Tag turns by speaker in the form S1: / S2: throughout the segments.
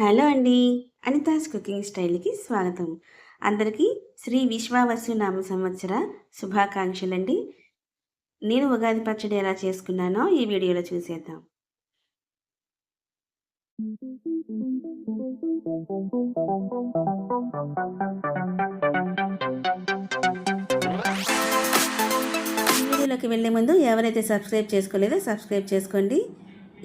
S1: Hello అండి. Anita's cooking స్టైల్కి స్వాగతం. అందరికీ శ్రీ విశ్వావసు నామ సంవత్సర శుభాకాంక్షలండి. నేను ఉగాది పచ్చడి ఎలా చేసుకున్నానో ఈ వీడియోలో చూసేద్దాం. వీడియోలోకి వెళ్ళే ముందు ఎవరైతే సబ్స్క్రైబ్ చేసుకోలేదో సబ్స్క్రైబ్ చేసుకోండి.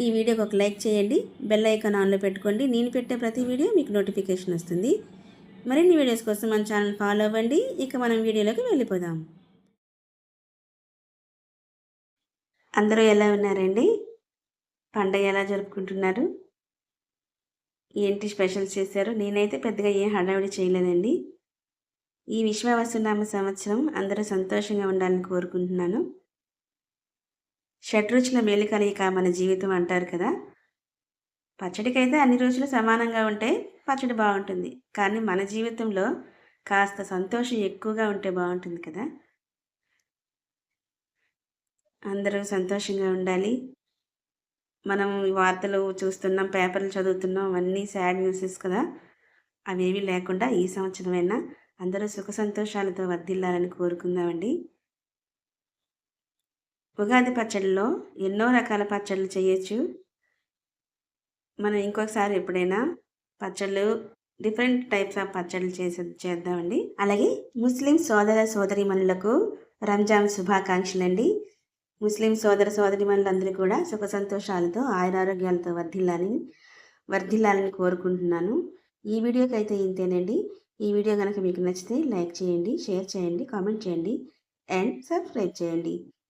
S1: ఈ వీడియోకి ఒక లైక్ చేయండి బెల్ ఐకాన్ ఆన్లో పెట్టుకోండి. నేను పెట్టే ప్రతి వీడియో మీకు నోటిఫికేషన్ వస్తుంది. మరిన్ని వీడియోస్ కోసం మన ఛానల్ ఫాలో అవ్వండి. ఇక మనం వీడియోలోకి వెళ్ళిపోదాం. అందరూ ఎలా ఉన్నారండి? పండగ ఎలా జరుపుకుంటున్నారు? ఏంటి స్పెషల్స్ చేశారు? నేనైతే పెద్దగా ఏం హడావిడి చేయలేదండి. ఈ విశ్వవసునామ సంవత్సరం అందరూ సంతోషంగా ఉండాలని కోరుకుంటున్నాను. షడ్రుచుల మేలుకలయిక మన జీవితం అంటారు కదా? పచ్చడికైతే అన్ని రోజులు సమానంగా ఉంటే పచ్చడి బాగుంటుంది. కానీ మన జీవితంలో కాస్త సంతోషం ఎక్కువగా ఉంటే బాగుంటుంది కదా? అందరూ సంతోషంగా ఉండాలి. మనం వార్తలు చూస్తున్నాం పేపర్లు చదువుతున్నాం అవన్నీ సాడ్ న్యూసెస్ కదా? అవేవి లేకుండా ఈ సంవత్సరమైనా అందరూ సుఖ సంతోషాలతో వర్ధిల్లాలని కోరుకుందామండి. ఉగాది పచ్చడిలో ఎన్నో రకాల పచ్చళ్ళు చేయొచ్చు. మనం ఇంకొకసారి ఎప్పుడైనా పచ్చళ్ళు డిఫరెంట్ టైప్స్ ఆఫ్ పచ్చళ్ళు చేసే చేద్దామండి. అలాగే ముస్లిం సోదర సోదరిమణులకు రంజాన్ శుభాకాంక్షలు అండి ముస్లిం సోదర సోదరిమణులందరూ కూడా సుఖ సంతోషాలతో ఆయురారోగ్యాలతో వర్ధిల్లాలని వర్ధిల్లాలని కోరుకుంటున్నాను. ఈ వీడియోకి అయితే ఇంతేనండి. ఈ వీడియో కనుక మీకు నచ్చితే లైక్ చేయండి షేర్ చేయండి కామెంట్ చేయండి అండ్ సబ్స్క్రైబ్ చేయండి.